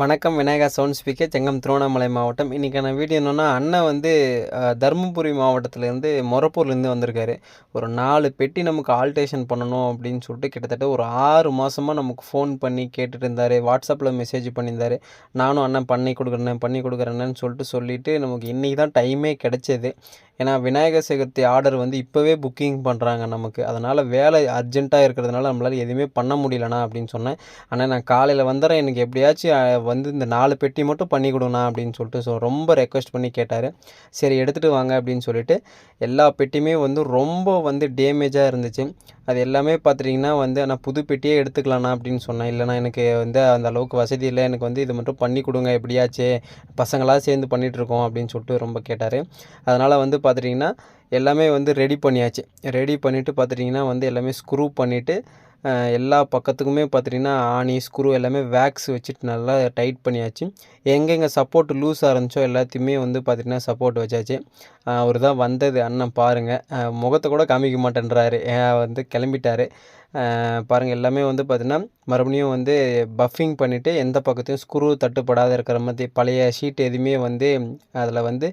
வணக்கம் Vinayaka sound speaker Chengam Tiruvannamalai மாவட்டம். இன்றைக்கான வீடியோ என்னென்னா அண்ணன் வந்து தருமபுரி மாவட்டத்துலேருந்து மொரப்பூர்லேருந்து வந்திருக்காரு. ஒரு நாலு பெட்டி நமக்கு ஆல்டேஷன் பண்ணணும் அப்படின்னு சொல்லிட்டு கிட்டத்தட்ட ஒரு ஆறு மாதமாக நமக்கு ஃபோன் பண்ணி கேட்டுட்டு இருந்தார் வாட்ஸ்அப்பில் மெசேஜ் பண்ணியிருந்தார். நானும் அண்ணன் பண்ணி கொடுக்குறேன் பண்ணி கொடுக்குறேன்னு சொல்லிட்டு சொல்லிவிட்டு நமக்கு இன்றைக்கி தான் டைமே கிடச்சிது. ஏன்னா விநாயகர் சதுர்த்தி ஆர்டர் வந்து இப்போவே புக்கிங் பண்ணுறாங்க நமக்கு. அதனால் வேலை அர்ஜென்ட்டாக இருக்கிறதுனால நம்மளால் எதுவுமே பண்ண முடியலண்ணா அப்படின்னு சொன்னேன். ஆனால் நான் காலையில் வந்துடுறேன் எனக்கு எப்படியாச்சும் வந்து இந்த நாலு பெட்டி மட்டும் பண்ணி கொடுண்ணா அப்படின்னு சொல்லிட்டு ஸோ ரொம்ப ரெக்வஸ்ட் பண்ணி கேட்டார். சரி எடுத்துகிட்டு வாங்க அப்படின்னு சொல்லிட்டு எல்லா பெட்டியுமே வந்து ரொம்ப வந்து டேமேஜாக இருந்துச்சு. அது எல்லாமே பார்த்துட்டிங்கன்னா வந்து நான் புது பெட்டியே எடுத்துக்கலாண்ணா அப்படின்னு சொன்னேன் இல்லைண்ணா எனக்கு வந்து அந்த அளவுக்கு வசதி இல்லை. எனக்கு வந்து இது மட்டும் பண்ணி கொடுங்க எப்படியாச்சு பசங்களாக சேர்ந்து பண்ணிகிட்ருக்கோம் அப்படின்னு சொல்லிட்டு ரொம்ப கேட்டார். அதனால் வந்து பார்த்துட்டிங்கன்னா எல்லாமே வந்து ரெடி பண்ணியாச்சு. ரெடி பண்ணிவிட்டு பார்த்துட்டிங்கன்னா வந்து எல்லாமே ஸ்க்ரூ பண்ணிவிட்டு எல்லா பக்கத்துக்குமே பார்த்துட்டிங்கன்னா ஆணி ஸ்க்ரூ எல்லாமே வேக்ஸ் வச்சுட்டு நல்லா டைட் பண்ணியாச்சு. எங்கெங்கே சப்போர்ட் லூஸாக இருந்துச்சோ எல்லாத்தையுமே வந்து பார்த்திங்கன்னா சப்போர்ட் வச்சாச்சு. அவர் தான் வந்தது அண்ணன் பாருங்கள் முகத்தை கூட காமிக்க மாட்டேன்றாரு. வந்து கிளம்பிட்டாரு. பாருங்கள் எல்லாமே வந்து பார்த்திங்கன்னா மறுபடியும் வந்து பஃபிங் பண்ணிவிட்டு எந்த பக்கத்தையும் ஸ்க்ரூ தட்டுப்படாத இருக்கிற மாதிரி பழைய ஷீட் எதுவுமே வந்து அதில் வந்து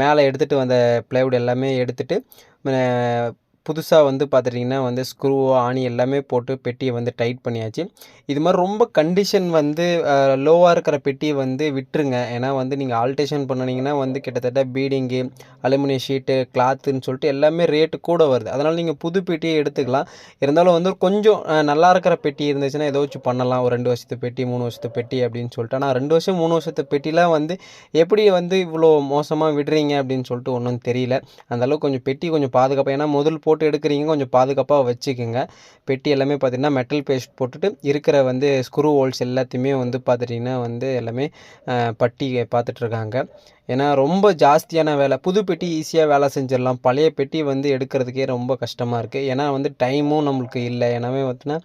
மேலே எடுத்துகிட்டு வந்த ப்ளைவுட் எல்லாமே எடுத்துகிட்டு புதுசாக வந்து பார்த்துட்டிங்கன்னா வந்து ஸ்க்ரூ ஆணி எல்லாமே போட்டு பெட்டியை வந்து டைட் பண்ணியாச்சு. இது மாதிரி ரொம்ப கண்டிஷன் வந்து லோவாக இருக்கிற பெட்டியை வந்து விட்டுருங்க. ஏன்னா வந்து நீங்கள் ஆல்டேஷன் பண்ணினீங்கன்னா வந்து கிட்டத்தட்ட பீடிங்கு அலுமினியம் ஷீட்டு கிளாத்துன்னு சொல்லிட்டு எல்லாமே ரேட்டு கூட வருது. அதனால் நீங்கள் புது பெட்டியை எடுத்துக்கலாம். இருந்தாலும் வந்து கொஞ்சம் நல்லா இருக்கிற பெட்டி இருந்துச்சுன்னா ஏதோ வச்சு பண்ணலாம். ஒரு ரெண்டு வருஷத்து பெட்டி மூணு வருஷத்து பெட்டி அப்படின்னு சொல்லிட்டு. ஆனால் ரெண்டு வருஷம் மூணு வருஷத்து பெட்டிலாம் வந்து எப்படி வந்து இவ்வளோ மோசமாக விடுறீங்க அப்படின்னு சொல்லிட்டு ஒன்றும் தெரியல. அந்தளவுக்கு கொஞ்சம் பெட்டி கொஞ்சம் பாதுகாப்பாக ஏன்னா முதல் போட்டு போட்டு எடுக்கிறீங்க கொஞ்சம் பாதுகாப்பாக வச்சுக்கோங்க. பெட்டி எல்லாமே பார்த்திங்கன்னா மெட்டல் பேஸ்ட் போட்டுட்டு இருக்கிற வந்து ஸ்க்ரூ ஹோல்ஸ் எல்லாத்தையுமே வந்து பார்த்துட்டிங்கன்னா வந்து எல்லாமே பட்டி பார்த்துட்ருக்காங்க ஏன்னா ரொம்ப ஜாஸ்தியான வேலை. புது பெட்டி ஈஸியாக வேலை செஞ்சிடலாம். பழைய பெட்டி வந்து எடுக்கிறதுக்கே ரொம்ப கஷ்டமாக இருக்குது ஏன்னா வந்து டைமும் நம்மளுக்கு இல்லை. ஏன்னாவே பார்த்தீங்கன்னா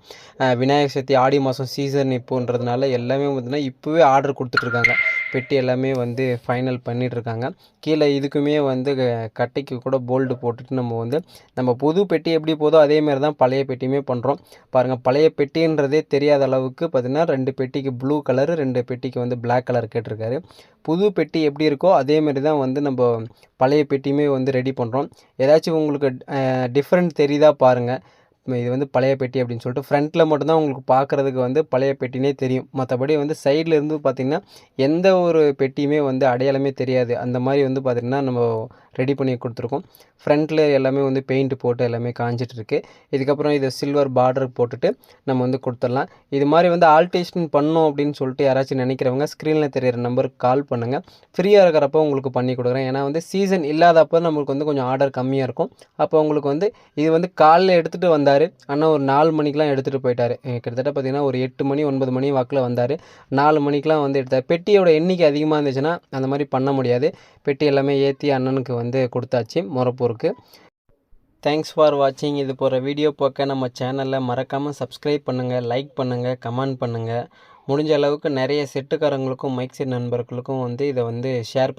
விநாயகர் சதுர்த்தி ஆடி மாதம் சீசன் இப்போன்றதுனால எல்லாமே பார்த்தீங்கன்னா இப்போவே ஆர்டர் கொடுத்துட்ருக்காங்க. பெட்டி எல்லாமே வந்து ஃபைனல் பண்ணிகிட்ருக்காங்க கீழே இதுக்குமே வந்து க- கட்டைக்கு கூட போல்டு போட்டுட்டு நம்ம வந்து நம்ம புது பெட்டி எப்படி போதோ அதே மாதிரி தான் பழைய பெட்டியுமே பண்ணுறோம் பாருங்கள் பழைய பெட்டின்றதே தெரியாத அளவுக்கு பார்த்திங்கன்னா ரெண்டு பெட்டிக்கு ப்ளூ கலரு ரெண்டு பெட்டிக்கு வந்து பிளாக் கலர் கேட்டிருக்காரு. புது பெட்டி எப்படி இருக்கோ அதேமாரி தான் வந்து நம்ம பழைய பெட்டியுமே வந்து ரெடி பண்ணுறோம் ஏதாச்சும் உங்களுக்கு டிஃப்ரெண்ட் தெரியுதா பாருங்கள் இது வந்து பழைய பெட்டி அப்படின்னு சொல்லிட்டு ஃப்ரண்ட்டில் மட்டும்தான் உங்களுக்கு பார்க்குறதுக்கு வந்து பழைய பெட்டினே தெரியும். மற்றபடி வந்து சைடில் இருந்து பார்த்திங்கன்னா எந்த ஒரு பெட்டியுமே வந்து அடையாளமே தெரியாது. அந்த மாதிரி வந்து பார்த்திங்கன்னா நம்ம ரெடி பண்ணி கொடுத்துருக்கோம். ஃப்ரண்ட்டில் எல்லாமே வந்து பெயிண்ட் போட்டு எல்லாமே காஞ்சிட்டு இருக்கு இதுக்கப்புறம் இதை சில்வர் பார்டர் போட்டுட்டு நம்ம வந்து கொடுத்துடலாம். இது மாதிரி வந்து ஆல்டேஷன் பண்ணோம் அப்படின்னு சொல்லிட்டு யாராச்சும் நினைக்கிறவங்க ஸ்க்ரீனில் தெரியிற நம்பருக்கு கால் பண்ணுங்கள் ஃப்ரீயாக இருக்கிறப்ப உங்களுக்கு பண்ணி கொடுக்குறேன். ஏன்னா வந்து சீசன் இல்லாதப்போ நம்மளுக்கு வந்து கொஞ்சம் ஆர்டர் கம்மியாக இருக்கும். அப்போ உங்களுக்கு வந்து இது வந்து காலைல எடுத்துகிட்டு வந்தார். ஆனால் ஒரு நாலு மணிக்கெலாம் எடுத்துகிட்டு போயிட்டார். கிட்டத்தட்ட பார்த்திங்கன்னா ஒரு எட்டு மணி ஒன்பது மணி வாக்கில் வந்தார். நாலு மணிக்கெலாம் வந்து எடுத்தார். பெட்டியோட எண்ணிக்கை அதிகமாக இருந்துச்சுன்னா அந்த மாதிரி பண்ண முடியாது. பெட்டி எல்லாமே ஏற்றி அண்ணனுக்கு வந்து வந்து கொடுத்தாச்சு. மொரப்பூருக்கு தேங்க்ஸ் ஃபார் வாட்சிங் இது போகிற வீடியோ பார்க்க நம்ம சேனலில் மறக்காமல் சப்ஸ்கிரைப் பண்ணுங்கள் லைக் பண்ணுங்கள் கமெண்ட் பண்ணுங்கள் முடிஞ்ச அளவுக்கு நிறைய செட்டுக்காரங்களுக்கும் மைக் செட் நண்பர்களுக்கும் வந்து இதை வந்து ஷேர் பண்ணி